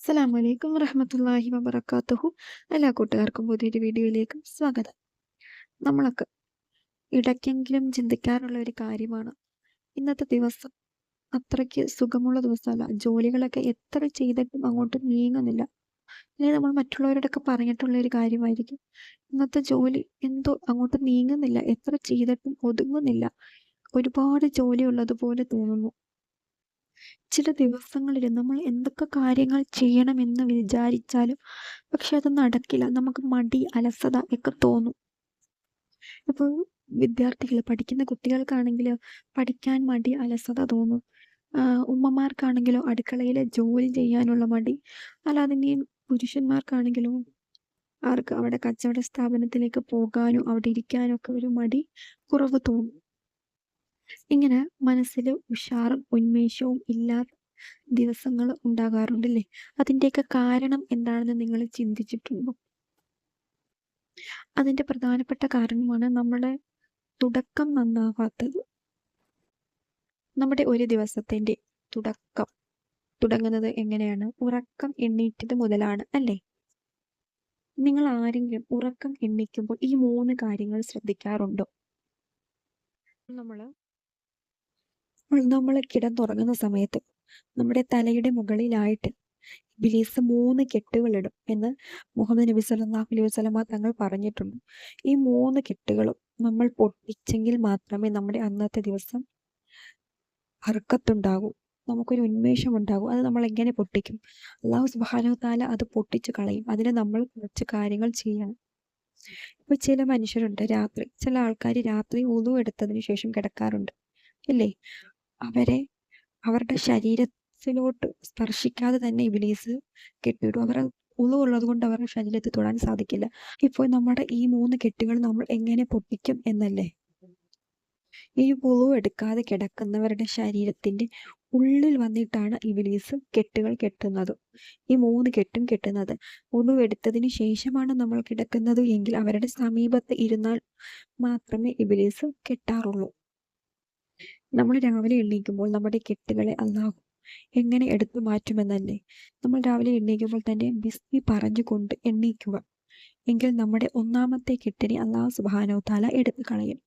അസ്സലാമു വലൈക്കും വറഹമത്തല്ലാഹി വബറകാതുഹു എല്ലാ കൂട്ടുകാർക്കും പുതിയൊരു വീഡിയോയിലേക്ക് സ്വാഗതം. നമ്മളൊക്കെ ഇടയ്ക്കെങ്കിലും ചിന്തിക്കാറുള്ള ഒരു കാര്യമാണ്. ഇന്നത്തെ ദിവസം അത്രയ്ക്ക് സുഖമുള്ള ദിവസമല്ല. ജോലികളൊക്കെ എത്ര ചെയ്തിട്ടും അങ്ങോട്ട് നീങ്ങുന്നില്ല. ഇനി നമ്മൾ മറ്റുള്ളവരോടൊക്കെ പറഞ്ഞിട്ടുള്ള ഒരു കാര്യമായിരിക്കും. ഇന്നത്തെ ജോലി എന്തോ അങ്ങോട്ട് നീങ്ങുന്നില്ല. എത്ര ചെയ്തിട്ടും ഒതുങ്ങുന്നില്ല. ഒരുപാട് ജോലി ഉള്ളതുപോലെ തോന്നുന്നു. ചില ദിവസങ്ങളിൽ നമ്മൾ എന്തൊക്കെ കാര്യങ്ങൾ ചെയ്യണമെന്ന് വിചാരിച്ചാലും പക്ഷെ അത് നടക്കില്ല. നമുക്ക് മടി അലസത ഒക്കെ തോന്നും. ഇപ്പോൾ വിദ്യാർത്ഥികൾ പഠിക്കുന്ന കുട്ടികൾക്കാണെങ്കിൽ പഠിക്കാൻ മടി അലസത തോന്നും. ഉമ്മമാർക്കാണെങ്കിലോ അടുക്കളയിലെ ജോലി ചെയ്യാനുള്ള മടി. അല്ലാതെ ഇനി പുരുഷന്മാർക്കാണെങ്കിലോ അവർക്ക് അവിടെ കച്ചവട സ്ഥാപനത്തിലേക്ക് പോകാനോ അവിടെ ഇരിക്കാനോ ഒക്കെ ഒരു മടി കുറവ് തോന്നും. ഇങ്ങനെ മനസ്സിൽ ഉഷാറും ഉന്മേഷവും ഇല്ലാത്ത ദിവസങ്ങൾ ഉണ്ടാകാറുണ്ടല്ലേ? അതിന്റെയൊക്കെ കാരണം എന്താണെന്ന് നിങ്ങൾ ചിന്തിച്ചിട്ടുണ്ടോ? അതിന്റെ പ്രധാനപ്പെട്ട കാരണമാണ് നമ്മുടെ തുടക്കം നന്നാവാത്തത്. നമ്മുടെ ഒരു ദിവസത്തിന്റെ തുടക്കം തുടങ്ങുന്നത് എങ്ങനെയാണ്? ഉറക്കം എണ്ണീറ്റത് മുതലാണ് അല്ലേ? നിങ്ങൾ ആരെങ്കിലും ഉറക്കം എണ്ണിക്കുമ്പോൾ ഈ മൂന്ന് കാര്യങ്ങൾ ശ്രദ്ധിക്കാറുണ്ടോ? നമ്മൾ നമ്മൾ കിടന്നുറങ്ങുന്ന സമയത്ത് നമ്മുടെ തലയുടെ മുകളിലായിട്ട് ബിലീസ് മൂന്ന് കെട്ടുകളിടും എന്ന് മുഹമ്മദ് നബി സല്ലല്ലാഹു അലൈഹി വസല്ലമ തങ്ങൾ പറഞ്ഞിട്ടുണ്ട്. ഈ മൂന്ന് കെട്ടുകളും നമ്മൾ പൊട്ടിച്ചെങ്കിൽ മാത്രമേ നമ്മുടെ അന്നത്തെ ദിവസം അർക്കത്തുണ്ടാകൂ. നമുക്കൊരു ഉന്മേഷം ഉണ്ടാകും അത് നമ്മൾ എങ്ങനെ പൊട്ടിക്കും? അള്ളാഹു സുബാനു താല അത് പൊട്ടിച്ചു കളയും. അതിന് നമ്മൾ കുറച്ച് കാര്യങ്ങൾ ചെയ്യണം. ഇപ്പൊ ചില മനുഷ്യരുണ്ട് രാത്രി. ചില ആൾക്കാർ രാത്രി ഉതു എടുത്തതിന് ശേഷം കിടക്കാറുണ്ട്. ഇല്ലേ? അവരെ അവരുടെ ശരീരത്തിലോട്ട് സ്പർശിക്കാതെ തന്നെ ഇബിലീസ് കെട്ടിയിടും അവർ ഉള്ളത് കൊണ്ട് അവരുടെ ശരീരത്തിൽ തൊടാൻ സാധിക്കില്ല. ഇപ്പോൾ നമ്മുടെ ഈ മൂന്ന് കെട്ടുകൾ നമ്മൾ എങ്ങനെ പൊട്ടിക്കും എന്നല്ലേ? ഈ പുളു എടുക്കാതെ കിടക്കുന്നവരുടെ ശരീരത്തിന്റെ ഉള്ളിൽ വന്നിട്ടാണ് ഇബിലീസ് കെട്ടുകൾ കെട്ടുന്നത്. ഈ മൂന്ന് കെട്ടും കെട്ടുന്നത്. പുളു എടുത്തതിന് ശേഷമാണ് നമ്മൾ കിടക്കുന്നത് എങ്കിൽ അവരുടെ സമീപത്ത് ഇരുന്നാൽ മാത്രമേ ഇബിലീസ് കെട്ടാറുള്ളൂ. നമ്മൾ രാവിലെ എണ്ണീക്കുമ്പോൾ നമ്മുടെ കെട്ടുകളെ അള്ളാഹു എങ്ങനെ എടുത്തു മാറ്റുമെന്നല്ലേ? നമ്മൾ രാവിലെ എണ്ണീക്കുമ്പോൾ തന്നെ ബിസ്മി പറഞ്ഞുകൊണ്ട് എണ്ണീക്കുക എങ്കിൽ നമ്മുടെ ഒന്നാമത്തെ കെട്ടിനെ അള്ളാഹു സുബാനോ താല എടുത്തു കളയും.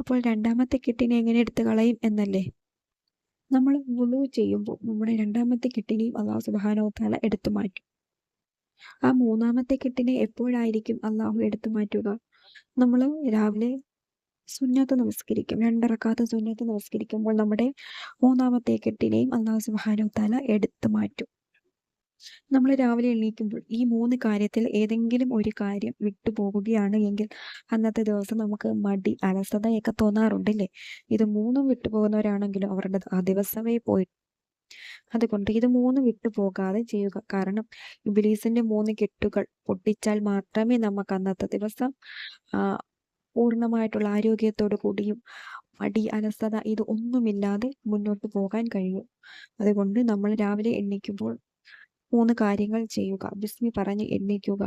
അപ്പോൾ രണ്ടാമത്തെ കെട്ടിനെ എങ്ങനെ എടുത്തു കളയും എന്നല്ലേ? നമ്മൾ വുളു ചെയ്യുമ്പോൾ നമ്മുടെ രണ്ടാമത്തെ കെട്ടിനെയും അള്ളാഹു സുബാനോ താല എടുത്തു മാറ്റും. ആ മൂന്നാമത്തെ കെട്ടിനെ എപ്പോഴായിരിക്കും അള്ളാഹു എടുത്തു മാറ്റുക? നമ്മൾ രാവിലെ സുന്നത്ത് നമസ്കരിക്കും. രണ്ടിറക്കാത്ത സുന്നത്ത് നമസ്കരിക്കുമ്പോൾ നമ്മുടെ മൂന്നാമത്തെ കെട്ടിനെയും അള്ളാഹു സുബാനു താല എടുത്തു മാറ്റും. നമ്മൾ രാവിലെ എണീക്കുമ്പോൾ ഈ മൂന്ന് കാര്യത്തിൽ ഏതെങ്കിലും ഒരു കാര്യം വിട്ടുപോകുകയാണ് എങ്കിൽ അന്നത്തെ ദിവസം നമുക്ക് മടി അലസതയൊക്കെ തോന്നാറുണ്ടല്ലേ? ഇത് മൂന്നും വിട്ടുപോകുന്നവരാണെങ്കിലും അവരുടെ ആ ദിവസമേ പോയി. അതുകൊണ്ട് ഇത് മൂന്ന് വിട്ടുപോകാതെ ചെയ്യുക. കാരണം ഇബിലീസിന്റെ മൂന്ന് കെട്ടുകൾ പൊട്ടിച്ചാൽ മാത്രമേ നമുക്ക് അന്നത്തെ ദിവസം പൂർണമായിട്ടുള്ള ആരോഗ്യത്തോടു കൂടിയും മടി അലസത ഇത് ഒന്നുമില്ലാതെ മുന്നോട്ട് പോകാൻ കഴിയും. അതുകൊണ്ട് നമ്മൾ രാവിലെ എണ്ണിക്കുമ്പോൾ മൂന്ന് കാര്യങ്ങൾ ചെയ്യുക. ബിസ്മി പറഞ്ഞ് എണ്ണിക്കുക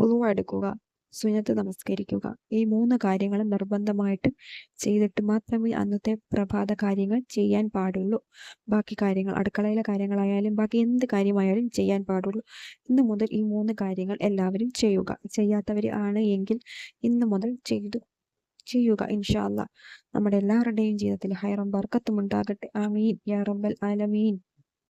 ഉളുവെടുക്കുക സുനത്ത് നമസ്കരിക്കുക. ഈ മൂന്ന് കാര്യങ്ങളും നിർബന്ധമായിട്ട് ചെയ്തിട്ട് മാത്രമേ അന്നത്തെ പ്രഭാത കാര്യങ്ങൾ ചെയ്യാൻ പാടുള്ളൂ. ബാക്കി കാര്യങ്ങൾ അടുക്കളയിലെ കാര്യങ്ങളായാലും ബാക്കി എന്ത് കാര്യമായാലും ചെയ്യാൻ പാടുള്ളൂ. ഇന്ന് മുതൽ ഈ മൂന്ന് കാര്യങ്ങൾ എല്ലാവരും ചെയ്യുക. ചെയ്യാത്തവർ ആണ് എങ്കിൽ ഇന്ന് മുതൽ ചെയ്തു ചെയ്യുക ഇൻഷാല്ല നമ്മുടെ എല്ലാവരുടെയും ജീവിതത്തിൽ ഹൈറം ബർക്കത്തും ഉണ്ടാകട്ടെ. ആമീൻ. യാ റബ്ബൽ ആലമീൻ.